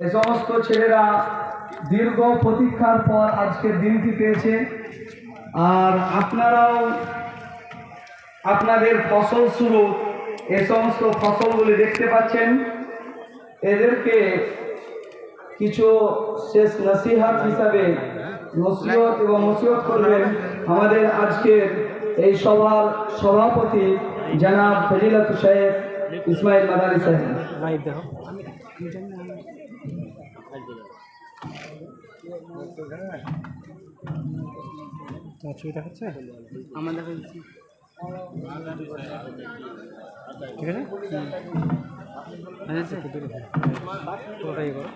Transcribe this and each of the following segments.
এ সমস্ত ছেলেরা দীর্ঘ প্রতীক্ষার পর আজকের দিনটি পেয়েছে। আর আপনারাও আপনাদের ফসল শুরু এ সমস্ত ফসলগুলি দেখতে পাচ্ছেন। এদেরকে কিছু শেষ নসিহাত হিসাবে নসিহত এবং নসিহত করবেন আমাদের আজকের এই সভার সভাপতি জনাব ফজিলত সাহেব ইসমাইল মাদানি সাহেব লাইভ দেখো তোমার ছবি দেখাচ্ছে? আমার দেখা যাচ্ছে ঠিক আছে? পুরোটা করো।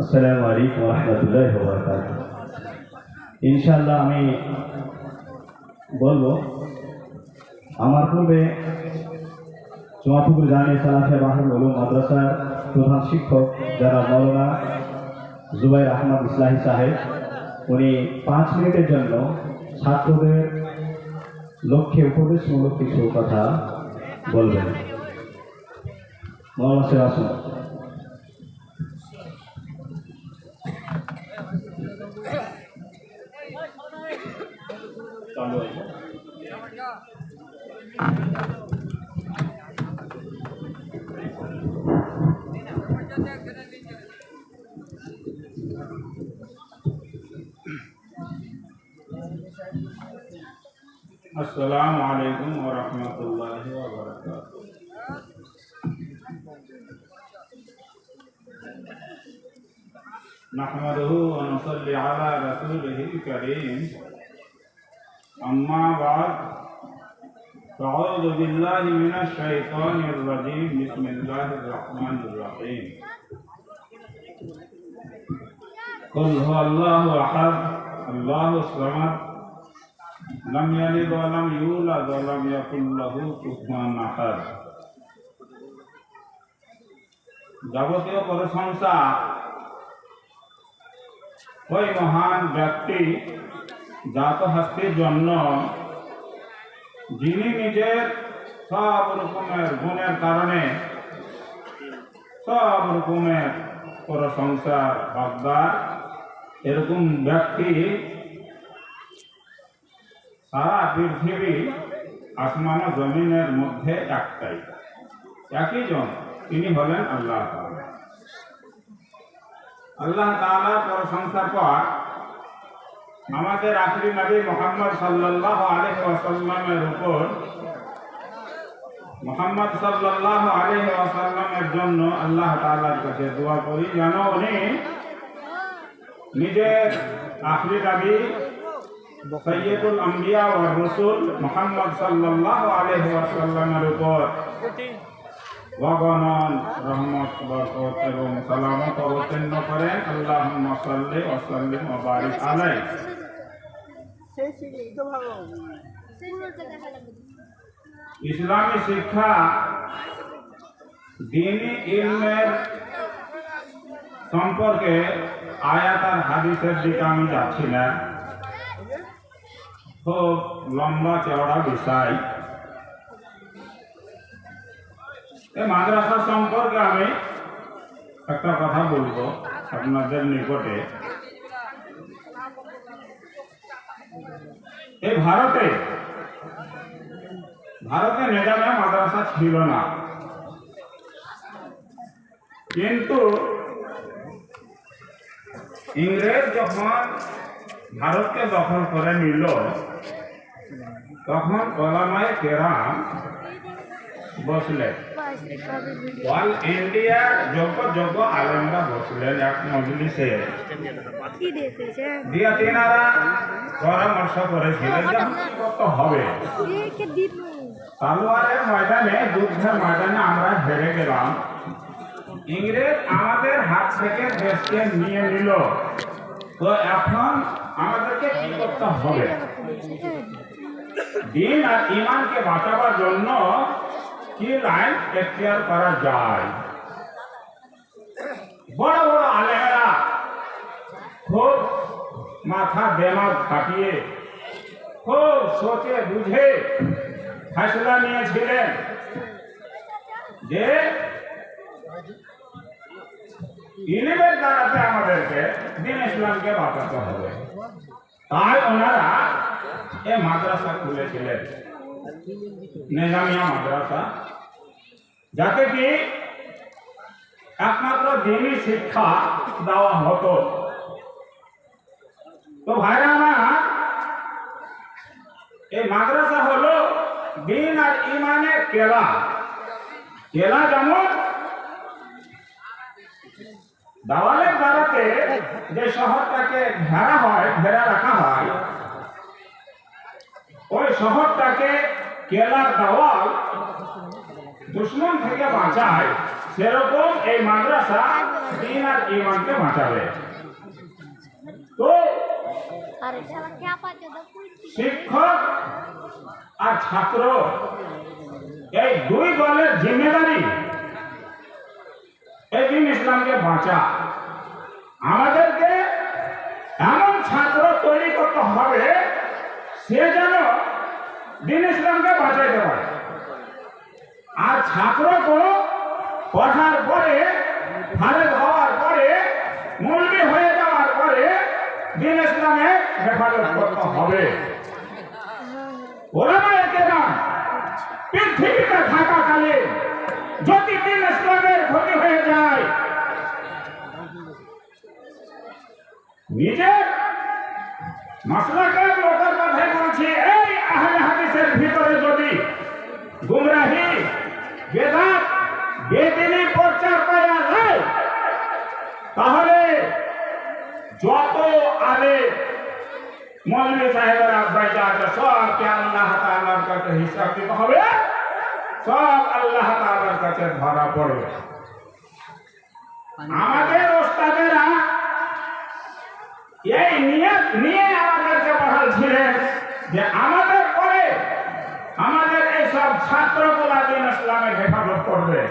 আসসালামু আলাইকুম রহমতুল্লাহ ইনশাল্লাহ আমি বলব আমার পূর্বে চুমাপুকুর জানি সালাফে বাহার মাদ্রাসার প্রধান শিক্ষক যারা মৌলানা জুবাইর আহমদ ইসলাহি সাহেব, উনি পাঁচ মিনিটের জন্য ছাত্রদের লক্ষ্যে উপদেশমূলক কিছু কথা বলবেন। মৌলানা সাহেব السلام عليكم ورحمة الله وبركاته. نحمده ونصلي على رسوله الكريم. أما بعد فأعوذ بالله من الشيطان الرجيم. بسم الله الرحمن الرحيم. قل هو الله أحد الله الصمد لم يلد ولم يولد ولم يكن له كفوا احد যাবতীয় প্রশংসা ওই মহান ব্যক্তি জাত হস্তির জন্য যিনি নিজের সব রকমের গুণের কারণে সব রকমের প্রশংসার হকদার এরকম ব্যক্তি সারা পৃথিবী আসমান ও জমিনের মধ্যে একটাই। একই জন, তিনি হলেন আল্লাহ আল্লাহ তাআলার প্রশংসার পর আমাদের আখরি নবী মোহাম্মদ সাল্লাল্লাহু আলাইহি ওয়াসাল্লামের উপর, মোহাম্মদ সাল্লাল্লাহু আলাইহি ওয়াসাল্লামের জন্য আল্লাহ তাআলার কাছে দোয়া করি, যেন উনি নিজের আখরি নবী সৈয়দুল আম্বিয়া ও রসুল মোহাম্মদ সাল্লাল্লাহু আলাইহি ওয়াসাল্লামের উপর। ভগবান রহমত, বরকত এবং সালামত অবতীর্ণ করেন। আল্লাহুম্মা সাল্লি ওয়া সাল্লিম ওয়া বারিক আলাইহি। ইসলামী শিক্ষা দিনী ইলমের সম্পর্কে আয়াত আর হাদিসের দিকে আমি যাচ্ছি না। খুব লম্বা চওড়া বিষয় এই মাদ্রাসা সম্পর্কে আমি একটা কথা বলব আপনাদের নিকটে। এই ভারতে ভারতে নিজামে মাদ্রাসা ছিল না। কিন্তু ইংরেজ যখন ভারতকে দখল করে নিল তখন ওলামায় কেরাম বসলেন। অল ইন্ডিয়ার যোগ্য যোগ্য আলেমরা বসলেন এক মজলিসে। দিয়া তিনারা পরামর্শ করেছিলেন যে হবে? তালোয়ারের ময়দানে, যুদ্ধের ময়দানে আমরা হেরে গেলাম। ইংরেজ আমাদের হাত থেকে দেশকে নিয়ে নিল। তো এখন আমাদেরকে কি করতে হবে? দিন আর ইমানকে বাঁচাবার জন্য কি লাইন এখতিয়ার করা যায়? বড় বড় আলেমেরা খুব মাথা দেমাগ খাটিয়ে, খুব সোচে বুঝে ফেসলা নিয়েছিলেন যে ইলিমের দ্বারাতে আমাদেরকে দিন ইসলামকে বাঁচাতে হবে। তাই ওনারা এ মাদ্রাসা খুলেছিলেন নিজামিয়া মাদ্রাসা। যাতে কি একমাত্র দিনই শিক্ষা দেওয়া হতো। তো ভাইরা আমার এই মাদ্রাসা হলো দিন আর ইমানের কেলা। কেলা যেমন দাওয়ালের দ্বারাতে যে শহরটাকে ঘেরা হয়, ঘেরা রাখা হয় ওই শহরটাকে কেলার দাওয়াল দুশ্মন থেকে বাঁচায় সেরকম এই মাদ্রাসা দিন আর ইমানকে বাঁচাবে। তো শিক্ষক আর ছাত্র এই দুই দলের জিম্মেদারি। এই দিন ইসলামকে বাঁচা। আমাদেরকে এমন ছাত্র তৈরি করতে হবে সে যেন দিন ইসলামকে বাঁচাইতে পারে আর ছাত্রকে পড়ার পরে ফারেক হওয়ার পরে মুলবি হয়ে যাওয়ার পরে দিন ইসলামে হেফাজত করতে হবে। ওলামায়ে কেরাম পৃথিবীতে থাকাকালে যদি দিন ইসলামের ক্ষতি হয়ে যায়, নিজের মাসলাকের লোকের কথাই বলছি এই আহলে হাদিসের ভিতরে যদি গুমরাহি বেদাত বেদিনী প্রচার করা যায় তাহলে যত আলে মৌলভী সাহেবের আব্বাই আছে সবকে আল্লাহ তাআলার কাছে হিসাব দিতে হবে। সব আল্লাহ তাআলার কাছে ধরা পড়বে। আমাদের ওস্তাদেরা এই নিয়ত নিয়ে আমাদেরকে বহালছিলেন যে আমাদের পরে আমাদের এইসব ছাত্রগুলা দিন ইসলামের হেফাজত করবে।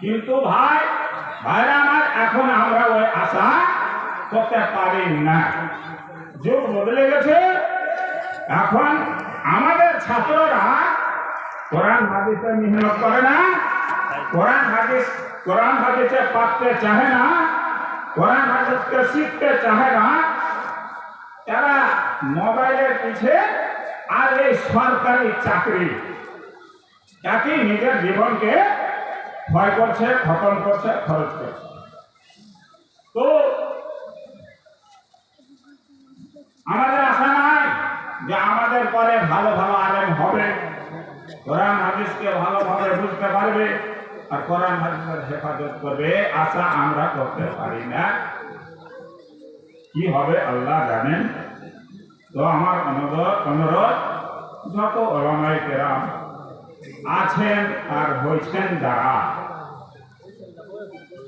কিন্তু ভাই, ভাইরা আমার, এখন আমরা ওই আশা করতে পারি না। যুগ বদলে গেছে। এখন আমাদের ছাত্ররা কোরআন হাদিসে মেহনত করে না। কোরআন হাদিস কোরআন হাদিসে পাঠতে চাহে না। কোরআন হাদিসকে শিখতে চাহে না এরা মোবাইলের পিছে আর এই সরকারি চাকরি। একই নিজের জীবনকে ভয় করছে, খতম করছে, খরচ করছে। তো আমাদের আশা নাই যে আমাদের পরে ভালো ভালো আলেম হবে। কোরআন, হাদিসকে ভালোভাবে বুঝতে পারবে। আর কোরআন হাদিসের হেফাজত করবে, আশা আমরা করতে পারি না। কি হবে আল্লাহ জানেন? তো আমার অনুরোধ অনুরোধ, যত ওলামাই কেরাম আছেন আর হয়েছেন যারা,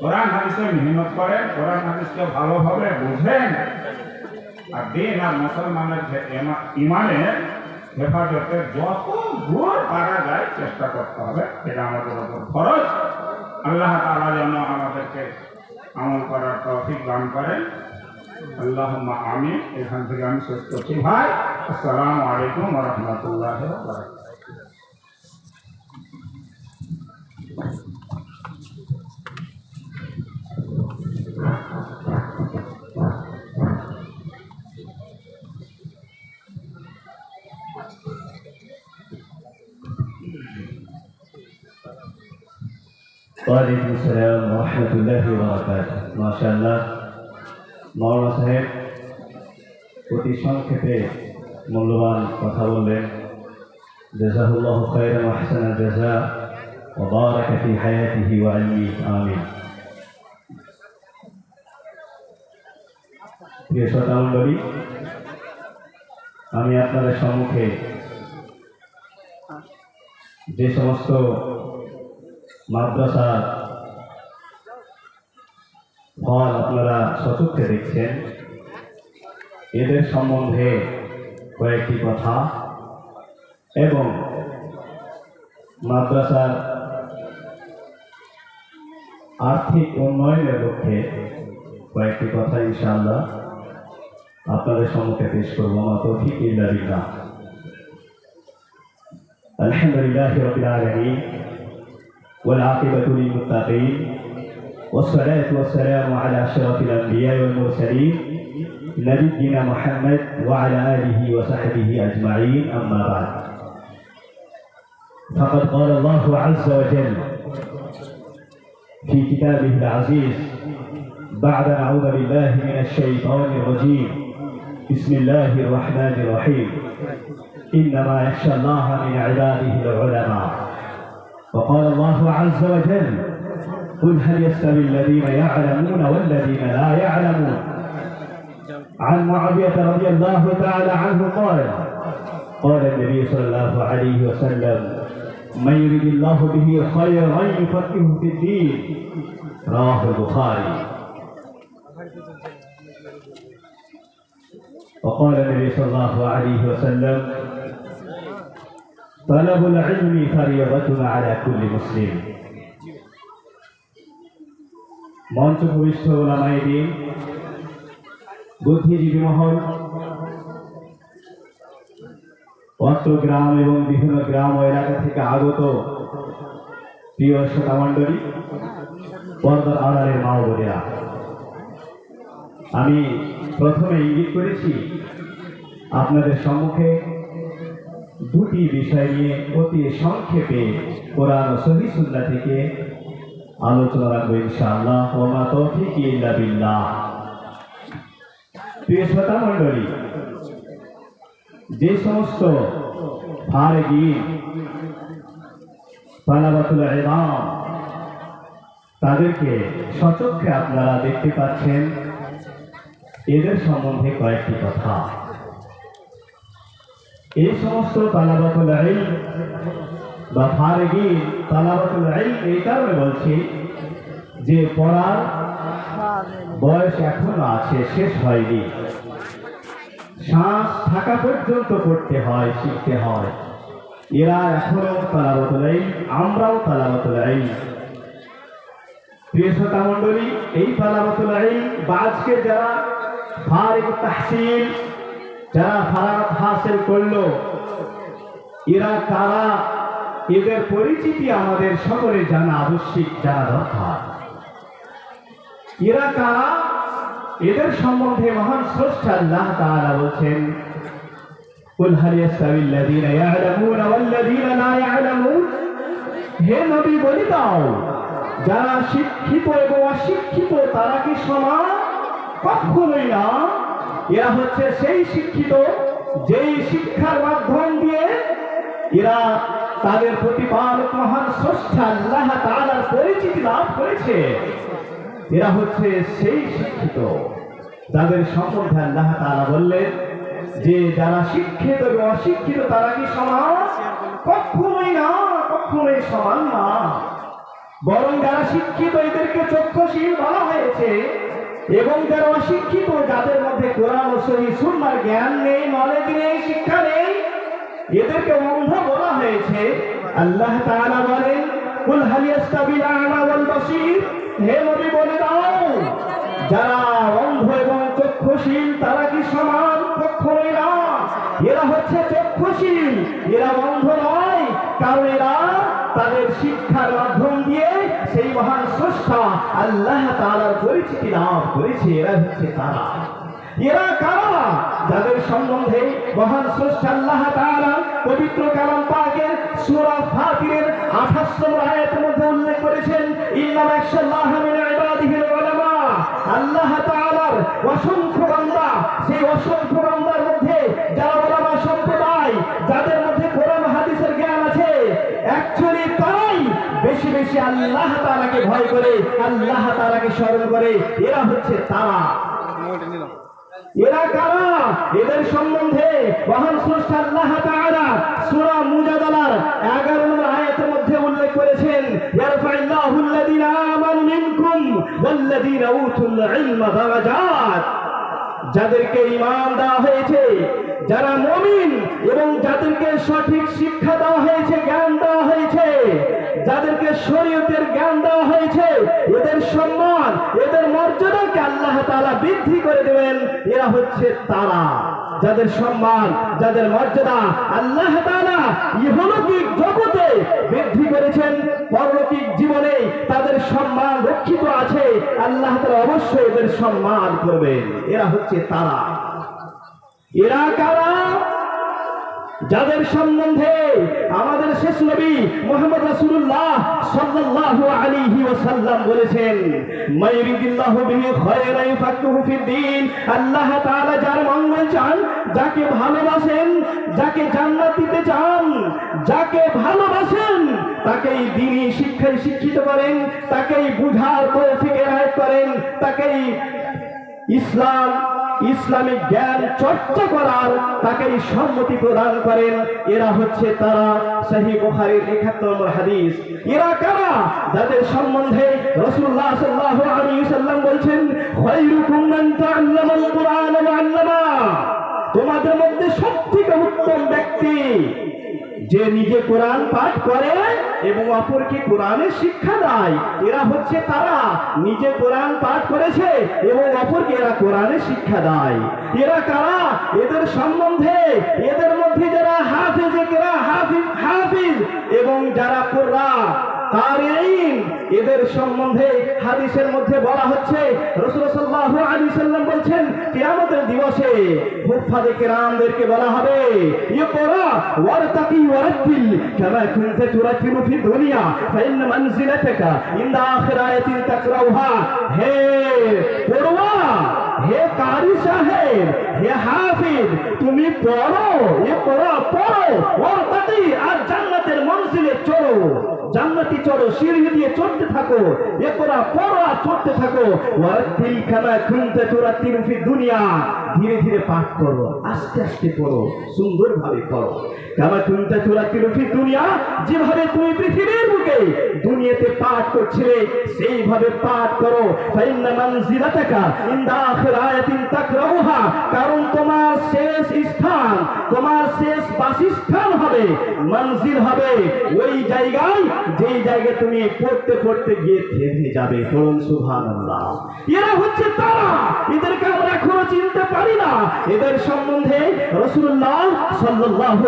কোরআন হাদিসে মেহনত করেন, কোরআন হাদিসকে ভালোভাবে বুঝেন, আর দিন আর মুসলমানের ইমানের হেফাজতের যত দূর পারা যায় চেষ্টা করতে হবে, এটা আমাদের উপর খরচ। আল্লাহ তালা যেন আমাদেরকে আমল করার তৌফিক দান করেন। আল্লাহ আমি এখান থেকে আমি শেষ করছি। ভাই, আসসালামু আলাইকুম রহমতুল্লাহ ওয়ালাইকুম আসসালাম রহমতুল্লাহ বরকাত মাশাআল্লাহ মাওলানা সাহেব অতি সংক্ষেপে মূল্যবান কথা বললেন, জাজাহুল্লাহ খায়রান ওয়া আহসানা জাযা ওয়া বারাকা ফি হায়াতিহি ওয়া ইলমিহি আমিন প্রিয় শ্রোতামণ্ডলী আমি আপনাদের সম্মুখে যে সমস্ত মাদ্রাসার ফল আপনারা সচক্ষে দেখছেন। এদের সম্বন্ধে কয়েকটি কথা এবং মাদ্রাসার আর্থিক উন্নয়নের লক্ষ্যে কয়েকটি কথা ইনশাআল্লাহ আপনাদের সম্মুখে পেশ করব। আমার তৌফিক ইল্লা বিল্লাহ। আলহামদুলিল্লাহ والعاقبة للمتقين. والصلاة والسلام على أشرف الأنبياء والمرسلين نبينا محمد وعلى آله وصحبه أجمعين. أما بعد فقد قال الله عز وجل في كتابه العزيز بعد أعوذ بالله من الشيطان الرجيم. بسم الله الرحمن الرحيم. إنما يخشى الله من عباده العلماء. وقال الله عز وجل قل هل يستوي الذين يعلمون والذين لا يعلمون؟ عن معاوية رضي الله تعالى عنه قال قال النبي صلى الله عليه وسلم من يريد الله به خيرا يفقهه في الدين رواه البخاري. وقال النبي صلى الله عليه وسلم طلب العلم فريضة على كل مسلم মঞ্চ ভূমিষ্ঠ ওলামাই দিন বুদ্ধিজীবী মহল অত্র গ্রাম এবং বিভিন্ন গ্রাম ও এলাকা থেকে আগত প্রিয় শ্রোতামণ্ডলী পর্দার আড়ালের মা ও বোনেরা আমি প্রথমে ইঙ্গিত করেছি আপনাদের সম্মুখে দুটি বিষয় নিয়ে অতি সংক্ষেপে কোরআন সহি থেকে আলোচনা রাখব ইনশাআল্লাহ। ওমা তৌফিক ইল্লা বিল্লাহ। প্রিয় শ্রোতা মণ্ডলী, যে সমস্ত ফারগিন তালাবাতুল ইমাম, তাদেরকে সচক্ষে আপনারা দেখতে পাচ্ছেন, এদের সম্বন্ধে কয়েকটি কথা। এই সমস্ত তালাবাতুল ইলম বা ফারগিন তালাবাতুল ইলম এই কারণে বলছি যে পড়ার বয়স এখনও আছে, শেষ হয়নি। শ্বাস থাকা পর্যন্ত করতে হয়, শিখতে হয়। এরা এখনও তালাবাতুল ইলম, আমরাও তালাবাতুল ইলম। প্রিয় শ্রোতা মণ্ডলী, এই তালাবাতুল ইলম বা আজকে যারা ফারিক তাহসিল যারা ফারাত হাসিল করলো এরা কারা এদের পরিচিতি আমাদের সকলে জানা আবশ্যিক জানা দরকার এরা কারা এদের সম্বন্ধে মহান স্রষ্টা আল্লাহ তাআলা বলছেন قل هل يستوي الذين يعلمون والذين لا يعلمون হে নবী বলে দাও যারা শিক্ষিত এবং অশিক্ষিত তারা কি সমান কখনোই না এরা হচ্ছে সেই শিক্ষিত, যেই শিক্ষার মাধ্যম দিয়ে এরা তাদের প্রতিপালক মহান স্রষ্টা আল্লাহ তাআলার পরিচিতি লাভ করেছে। এরা হচ্ছে সেই শিক্ষিত। যাদের সম্বন্ধে আল্লাহ তাআলা বললেন যে, যারা শিক্ষিত এবং অশিক্ষিত, তারা কি সমান? কখনোই না, কখনোই সমান না। বরং যারা শিক্ষিত, এদেরকে চক্ষুশীল বলা হয়েছে। এবং যারা অশিক্ষিত, যাদের মধ্যে কোরআন ও সহি সুন্নার জ্ঞান নেই নলেজ নেই, শিক্ষা নেই, এদেরকে অন্ধ বলা হয়েছে। আল্লাহ তাআলা বলেন, কুল হাল ইয়াস্তাবিল আ'মা ওয়াল বাসীর হে নবী, বলে দাও, যারা অন্ধ এবং চক্ষুশীল, তারা কি সমান? কখনোই না। এরা হচ্ছে চক্ষুশীল। এরা অন্ধ নয়, কারণ এরা তাদের সেই মহান স্রষ্টা আল্লাহ তাআলার পরিচিতি লাভ করেছে, এরা হচ্ছে তারা। এরা কারা যাদের সম্বন্ধে মহান স্রষ্টা আল্লাহ তাআলা পবিত্র কালাম পাকের সূরা ফাতিরের 28 নম্বর মধ্যে উল্লেখ করেছেন মিন আল্লাহ তাআলার অসংখ্য বান্দা, সেই অসংখ্য বান্দার মধ্যে যারা ওলামা সম্প্রদায় যাদের মধ্যে কোরআন হাদিসের জ্ঞান আছে অ্যাকচুয়ালি তারাই বেশি বেশি আল্লাহ তাআলাকে ভয় করে, আল্লাহ তাআলাকে স্মরণ করে, এরা হচ্ছে তারা। এরা কারা? এদের সম্বন্ধে মহান স্রষ্টা আল্লাহ তাআলা সূরা মুজাদালার 11 নম্বর আয়াতের মধ্যে উল্লেখ করেছেন, ইয়ারফাইল্লাহু আল্লাযীনা আমানু মিনকুম ওয়াল্লাযীনা উতুল ইলমা দারাজাত। যাদেরকে ঈমান দেওয়া হয়েছে যারা মুমিন এবং যাদেরকে সঠিক শিক্ষা দেওয়া হয়েছে, জ্ঞান দেওয়া হয়েছে, যাদেরকে শরীয়তের জ্ঞান দেওয়া হয়েছে, এদের সম্মান, এদের মর্যাদাকে আল্লাহ তাআলা বৃদ্ধি করে দেবেন। এরা হচ্ছে তারা। যাদের সম্মান, যাদের মর্যাদা আল্লাহ তাআলা ইহলৌকিক জগতে বৃদ্ধি করেছেন, পরলৌকিক জীবনে তাদের সম্মান রক্ষিত আছে, আল্লাহ তাআলা অবশ্যই এদের সম্মান করবেন। এরা হচ্ছে তারা। এরা কারা? যাদের সম্বন্ধে আমাদের শেষ নবী মোহাম্মদ রাসূলুল্লাহ সাল্লাল্লাহু আলাইহি ওয়াসাল্লাম বলেছেন আল্লাহ যার মঙ্গল চান, যাকে ভালোবাসেন, যাকে জান্নাত দিতে চান, যাকে ভালোবাসেন, তাকেই দিনই শিক্ষায় শিক্ষিত করেন, তাকেই বুঝার তৌফিক এনায়েত করেন, তাকেই ইসলাম ইসলামিক জ্ঞান চর্চা করার তাকে সম্মতি প্রদান করেন। এরা হচ্ছে তারা সেই বুখারীর একাত্তর নম্বর হাদিস। এরা কারা? যাদের সম্বন্ধে রসুল্লাহ আলাইহি সাল্লাম বলছেন আল্লামা। তোমাদের মধ্যে সবথেকে উত্তম ব্যক্তি যে নিজে কোরআন পাঠ করে এবং অপরকে কোরআনের শিক্ষা দেয়, এরা হচ্ছে তারা। নিজে কোরআন পাঠ করেছে এবং অপরকে এরা কোরআনের শিক্ষা দেয়। এরা কারা? এদের সম্বন্ধে, এদের মধ্যে যারা হাফিজ হাফিজ এবং যারা কোরআ এদের সম্বন্ধে হাদিসের মধ্যে বলা হচ্ছে বলছেন, কিয়ামতের দিবসে কেরামদেরকে বলা হবে, ইকরা ওয়ারতাকি ওয়ারাতিল কামা কুনতা তুরাতিলু ফি দুনিয়া ফাইন মানজিলাতাকা ইনদা আখিরাতিন তাকরাউহা। হে পড়ুয়া! হে কারি সাহেব, হে হাফিজ, তুমি পড়ো, এ পড়ো পড়ো ওয়ারতাকি আর জান্নাতের মনজিলে চড়ো। জান্নাতি চড়ো, সিঁড়ি দিয়ে চড়তে থাকো, এ করা পড়ো আর চড়তে থাকো। ওয়ারাতিল কামা কুনতা তুরাতিলু ফি দুনিয়া, ধীরে ধীরে পাঠ করো, আস্তে আস্তে পড়ো, সুন্দরভাবে পড়ো। কামা কুনতা তুরাতিলু ফি দুনিয়া, যেভাবে তুমি পৃথিবীর বুকে দুনিয়াতে পাঠ করছিলে, সেইভাবে পাঠ করো। ফাইন্না মানজিলাতাকা ইনদা কারণ তোমার শেষ স্থান, তোমার শেষ বাসস্থান হবে, মঞ্জিল হবে। ওই জায়গায়, যেই জায়গায় তুমি পড়তে পড়তে গিয়ে থেমে যাবে। পড়ুন সুবহানাল্লাহ। এরা হচ্ছে তারা। এদেরকে আমরা এখনও চিনতে পারি না। এদের সম্বন্ধে ওয়াসাল্লাম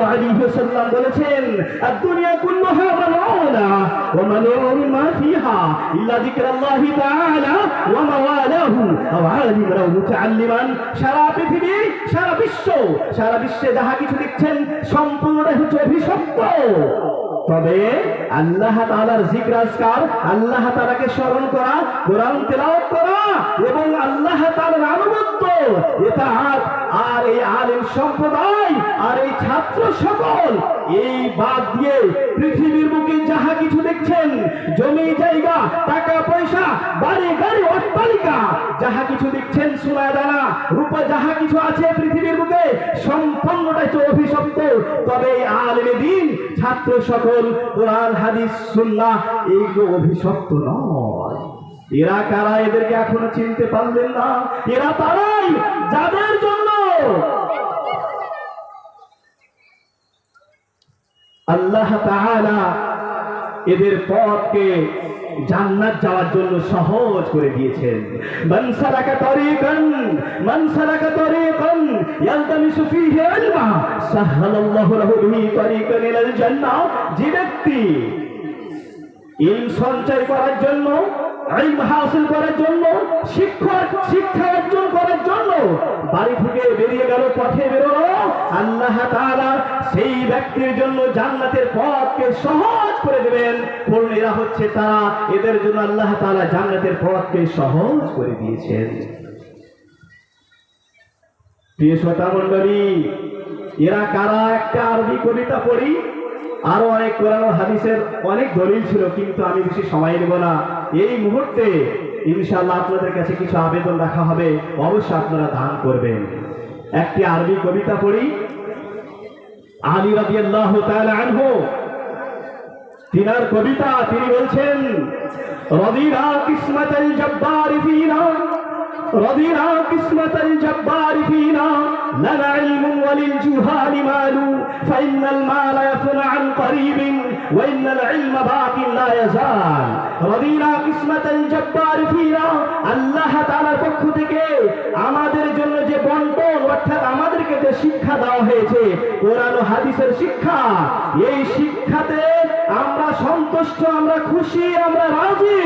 বলেছেন দুনিয়া তাআলা, ওয়া মাওয়ালাহু মুতাআল্লিমান সারা পৃথিবী সারা বিশ্ব সারা বিশ্বে যাহা কিছু দেখছেন সম্পূর্ণ হচ্ছে অভিশপ্ত। তবে আল্লাহ তাআলার জিকির আল্লাহ তাআলাকে স্মরণ করা, কোরআন তেলাওয়াত করা এবং আল্লাহ তাআলার আনুগত্য, এটা আর এই আলেম সম্প্রদায়, আর এই ছাত্র সকল, এই বাদ দিয়ে পৃথিবীর বুকে যাহা কিছু দেখছেন, জমি, জায়গা, টাকা, পয়সা, বাড়ি, গাড়ি, অট্টালিকা, যাহা কিছু দেখছেন সোনা দানা, রূপা যাহা কিছু আছে পৃথিবীর বুকে, সম্পূর্ণটাই অভিশপ্ত। তবে এই আলেমে দিন, ছাত্র সকল কোরআন, হাদিস, সুন্নাহ তো অভিশপ্ত নয়। এরা কারা এদেরকে এখনও চিনতে পারলেন না? এরা তারাই, যাদের জন্য? আল্লাহ তাআলা এদের পথকে জান্নাত যাওয়ার জন্য সহজ করে দিয়েছেন। মানসারাকা তরিকান মানসারাকা তরিকান, ইয়ালতামিসু ফীহি ইলমা, সাহালাল্লাহু লাহু বিহি তরিকান ইলাল জান্নাহ। যে ব্যক্তি ইলম সঞ্চয় করার জন্য হাসিল করার জন্য শিক্ষা শিক্ষা অর্জন করার জন্য বাড়ি থেকে বেরিয়ে গেল, পথে বেরোলো। আল্লাহ সেই ব্যক্তির জন্য জান্নাতের পথকে সহজ করে দেবেন। এরা হচ্ছে তারা, এদের জন্য আল্লাহ তাআলা জান্নাতের পথকে সহজ করে দিয়েছেন। প্রিয় শ্রোতা এরা কারা? একটা আরবি কবিতা পড়ি। আরও অনেক কোরআন হাদিসের অনেক দলিল ছিল, কিন্তু আমি বেশি সময় নেব না। এই মুহূর্তে ইনশাআল্লাহ আপনাদের কাছে কিছু আবেদন রাখা হবে, অবশ্যই আপনারা দান করবেন। একটি আরবি কবিতা পড়ি। আলী রাদিয়াল্লাহু তাআলা আনহু, তিনার কবিতা তিনি বলছেন রদিনা কিসমতাল জব্বার ফিনা رضينا قسمة الجبار فينا لنا علم وللجهال مال فإن المال يفنى عن قريب وإن العلم باق لا يزال رضينا কিসমাতাল জব্বার ফিনা আল্লাহ তাআলার পক্ষ থেকে আমাদের জন্য যে বন্টন অর্থাৎ আমাদেরকে যে শিক্ষা দেওয়া হয়েছে কোরআন ও হাদিসের শিক্ষা এই শিক্ষাতে আমরা সন্তুষ্ট আমরা খুশি আমরা রাজি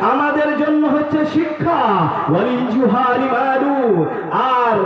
আমাদের জন্য হচ্ছে শিক্ষা। আর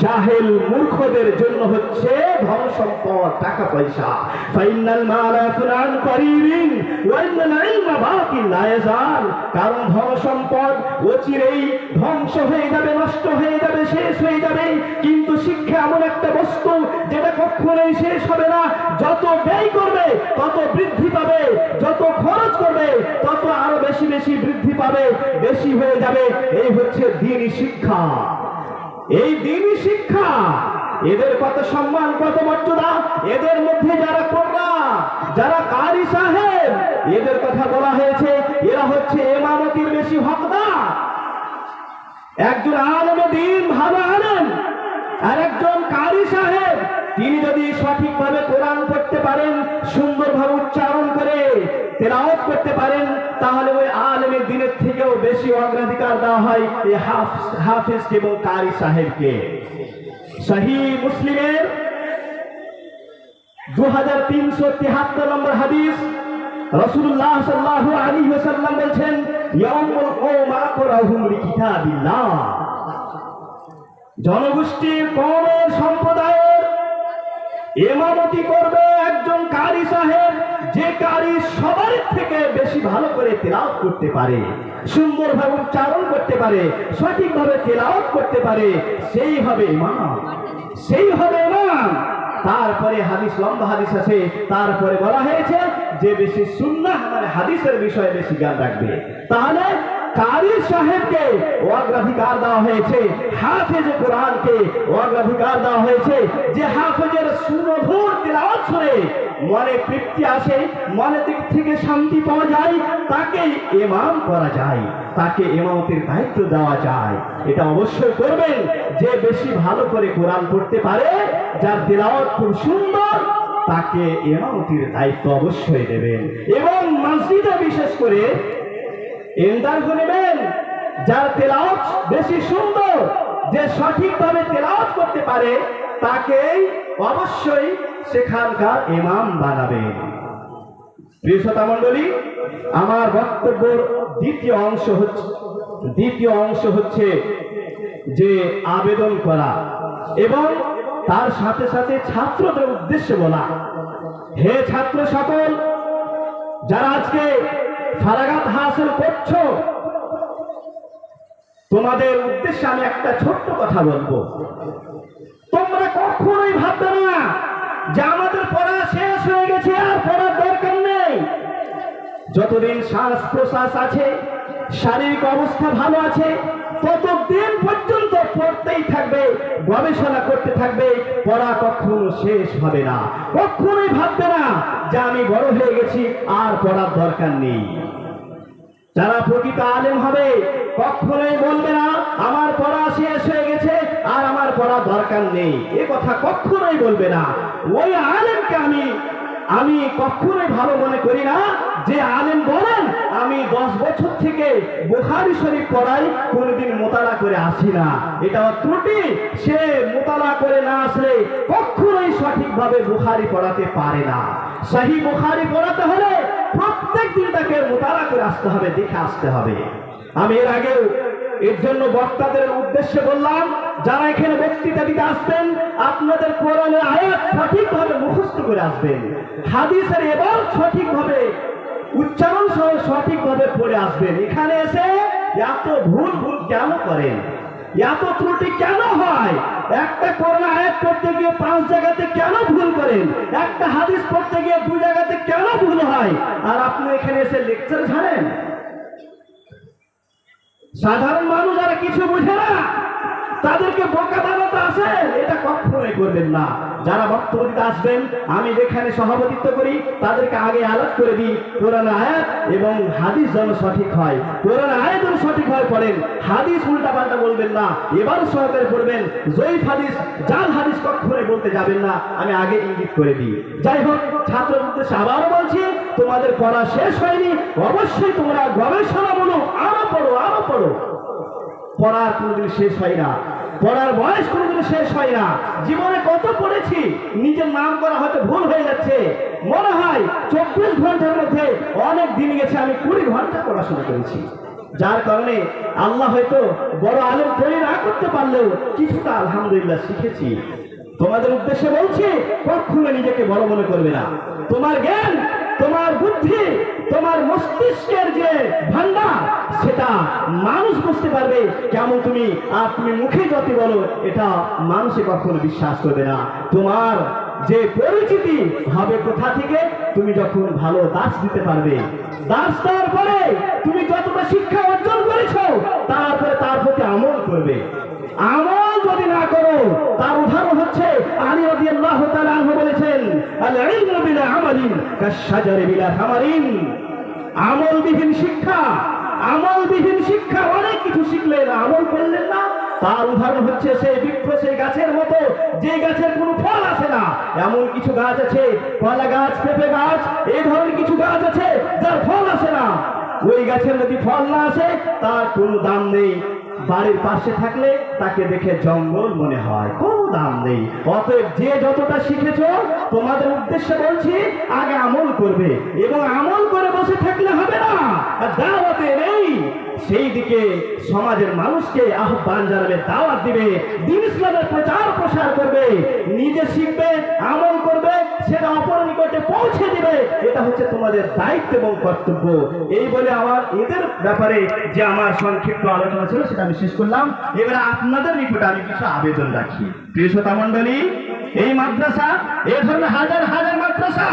জাহেল মূর্খদের জন্য হচ্ছে ধন সম্পদ টাকা পয়সা ফাইনাল মাল আফরান করিবিন ওয়াইনাল ইলমা বাকি লা ইয়াজাল। কারণ ধন সম্পদ অচিরেই ধ্বংস হয়ে যাবে, নষ্ট হয়ে যাবে, শেষ হয়ে যাবে। কিন্তু শিক্ষা এমন একটা বস্তু যেটা কখনোই শেষ হবে না। যত ব্যয় করবে, তত বৃদ্ধি পাবে। যত খরচ করবে, তত আরও বেশি বেশি বৃদ্ধি পাবে, বেশি হয়ে যাবে। এই হচ্ছে দিনই শিক্ষা। এই দিনই শিক্ষা, এদের কত সম্মান, কত মর্যাদা, এদের মধ্যে যারা কোররা যারা কারি সাহেব, এদের কথা বলা হয়েছে, এরা হচ্ছে এমামতির বেশি হকদার। একজন আলমে দিন ভালো আনেন আর একজন তিনি যদি সঠিকভাবে কোরআন পড়তে পারেন, সুন্দরভাবে উচ্চারণ করে তেলাওয়াত করতে পারেন, তাহলে ওই আলেমের দিনের থেকেও বেশি অগ্রাধিকার দেওয়া হয় এই হাফ- হাফেজ এবং কারি সাহেবকে। সহি মুসলিমের দু হাজার তিনশো তিহাত্তর নম্বর হাদিস রসুল্লাহ সাল্লাহ আলী ওসাল্লাম বলছেন জনগোষ্ঠীর কমের সম্প্রদায়ের এমামতি করবে একজন কারি সাহেব, যে কারি সবার থেকে বেশি ভালো করে তেলাওয়াত করতে পারে, সুন্দরভাবে উচ্চারণ করতে পারে, সঠিকভাবে তেলাওয়াত করতে পারে, সেই হবে ইমাম। সেই হবে ইমাম। তারপরে হাদিস, লম্বা হাদিস আছে। তারপরে বলা হয়েছে, যে বেশি সুন্নাহ মানে হাদিসের বিষয়ে বেশি জ্ঞান রাখবে। তাহলে কারি সাহেবকে অগ্রাধিকার দেওয়া হয়েছে। হাফেজ কোরআনকে অগ্রাধিকার দেওয়া হয়েছে। যে হাফেজের সুমধুর তেলাওয়াত শুনে মনে তৃপ্তি আসে মনে দিক থেকে শান্তি পাওয়া যায় তাকে ইমাম করা যায়, তাকে ইমামতের দায়িত্ব দেওয়া যায়। এটা অবশ্যই করবেন। যে বেশি ভালো করে কোরআন পড়তে পারে, যার তেলাওয়াত খুব সুন্দর, তাকে ইমামতির দায়িত্ব অবশ্যই দেবেন। এবং মসজিদে বিশেষ করে ইন্টারভিউ নেবেন যার তেলাওয়াত বেশি সুন্দর, যে সঠিকভাবে তেলাওয়াত করতে পারে, তাকেই অবশ্যই সেখানকার ইমাম বানাবেন প্রিয় শ্রোতা মণ্ডলী, আমার বক্তব্যের দ্বিতীয় অংশ হচ্ছে দ্বিতীয় অংশ হচ্ছে যে আবেদন করা এবং তার সাথে সাথে ছাত্রদের উদ্দেশ্যে বলা। হে ছাত্র সকল, যারা আজকে ফারাগাত হাসিল করছ? তোমাদের উদ্দেশ্যে আমি একটা ছোট্ট কথা বলব। তোমরা কখনোই ভাববে না যে আমাদের পড়া শেষ হয়ে গেছে আর পড়ার দরকার নেই। যতদিন শ্বাস প্রশ্বাস আছে, শারীরিক অবস্থা ভালো আছে ততদিন পর্যন্ত পড়তেই থাকবে, গবেষণা করতে থাকবে, পড়া কখনো শেষ হবে না। কখনোই ভাববে না যে আমি বড় হয়ে গেছি, আর পড়ার দরকার নেই। যারা প্রকৃত আলেম হবে, কখনোই বলবে না, আমার পড়া শেষ হয়ে গেছে, আর আমার পড়া দরকার নেই। এ কথা কখনোই বলবে না। ওই আলেমকে আমি আমি কখনোই ভালো মনে করি না যে আলেম বলেন, আমি দশ বছর থেকে বুখারি শরীফ পড়াই, কোনোদিন মোতালা করে আসি না। এটা ত্রুটি, সে মোতালা করে না আসলে কখনোই সঠিকভাবে বুখারি পড়াতে পারে না। সেই বুখারি পড়াতে হলে প্রত্যেক দিন তাকে মোতালা করে আসতে হবে, দেখে আসতে হবে। আমি এর আগেও এর জন্য বক্তাদের উদ্দেশ্যে বললাম, যারা এখানে বক্তৃতা দিতে আসবেন, আপনাদের কোরআনের আয়াত সঠিকভাবে মুখস্থ করে আসবেন। হাদিসের এবার সঠিকভাবে, উচ্চারণ সহ সঠিকভাবে পড়ে আসবেন। এখানে এসে এত ভুল ভুল কেন করেন? এত ত্রুটি কেন হয়? একটা করোনা আয়াত করতে গিয়ে পাঁচ জায়গাতে কেন ভুল করেন? একটা হাদিস পড়তে গিয়ে দু জায়গাতে কেন ভুল হয়? আর আপনি এখানে এসে লেকচার ছাড়েন? সাধারণ মানুষ আর কিছু বুঝে না। তাদেরকে বোকা বানাতে আসেন এটা কখনোই করবেন না। যারা বক্তব্য দিতে আসবেন, আমি যেখানে সভাপতিত্ব করি, তাদেরকে আগে আলাপ করে দিই, কোরআন আয়াত এবং হাদিস যেন সঠিক হয়। কোরআন আয়াত যেন সঠিক হয় পড়েন, হাদিস উল্টা পাল্টা বলবেন না এবারও সহকারে পড়বেন, জয়ীফ হাদিস, জাল হাদিস কখনোই বলতে যাবেন না, আমি আগে ইঙ্গিত করে দিই। যাই হোক, ছাত্র উদ্দেশ্যে আবারও বলছি, তোমাদের পড়া শেষ হয়নি, অবশ্যই তোমরা গবেষণা বলো আরও পড়ো আরও পড়ো। পড়ার কোনোদিন শেষ হয় না। পড়ার বয়স কোনোদিন শেষ হয় না। জীবনে কত পড়েছি, নিজের নাম করা হয়তো ভুল হয়ে যাচ্ছে। মনে হয় চব্বিশ ঘণ্টার মধ্যে অনেক দিন গেছে, আমি কুড়ি ঘণ্টা পড়াশোনা করেছি। যার কারণে আল্লাহ হয়তো বড় আলেম তৈরি না করতে পারলেও কিছুটা আলহামদুলিল্লাহ শিখেছি। তোমাদের উদ্দেশ্যে বলছি, কখনো নিজেকে বড় মনে করবে না। তোমার জ্ঞান তোমার বুদ্ধি, তোমার মস্তিষ্কের যে ভান্ডার সেটা মানুষ বুঝতে পারবে কেমন তুমি আর তুমি মুখে যত বলো, এটা মানুষে কখনো বিশ্বাস করবে না। তোমার যে পরিচিতি হবে কোথা থেকে, তুমি যখন ভালো দাস দিতে পারবে। দাস দেওয়ার পরে তুমি যতটা শিক্ষা অর্জন করেছ, তারপরে তার প্রতি আমল করবে। আমল যদি না করো, তার উদাহরণ হচ্ছে আলী রাদিয়াল্লাহু তাআলা আনহু বলেছেন আমলবিহীন শিক্ষা আমলবিহীন শিক্ষা, অনেক কিছু শিখলেন, আমল করলেন না। তার উদাহরণ হচ্ছে সেই বৃক্ষ, সেই গাছের মতো, যে গাছের কোনো ফল আসে না। এমন কিছু গাছ আছে কলা গাছ, পেঁপে গাছ, এই ধরনের কিছু গাছ আছে, যার ফল আসে না। ওই গাছের যদি ফল না আসে, তার কোনো দাম নেই। বাড়ির পাশে থাকলে তাকে দেখে জঙ্গল মনে হয়। কোনো দাম নেই। অতএব যে যতটা শিখেছ, তোমাদের উদ্দেশ্যে বলছি, আগে আমল করবে এবং আমল করে বসে থাকলে হবে না। দাওয়াতে নেই। সেই দিকে সমাজের মানুষকে আহ্বান জানাবে, দাওয়াত দিবে, দিন ইসলামের প্রচার প্রসার করবে, নিজে শিখবে, আমল করবে, সেটা অপর নিকটে পৌঁছে দিবে। এটা হচ্ছে তোমাদের দায়িত্ব এবং কর্তব্য। এই বলে আমার এদের ব্যাপারে যে আমার সংক্ষিপ্ত আলোচনা ছিল, সেটা আমি শেষ করলাম। এবারে আপনাদের নিকটে আমি কিছু আবেদন রাখি। প্রিয় শ্রোতা মণ্ডলী এই মাদ্রাসা এ ধরনের হাজার হাজার মাদ্রাসা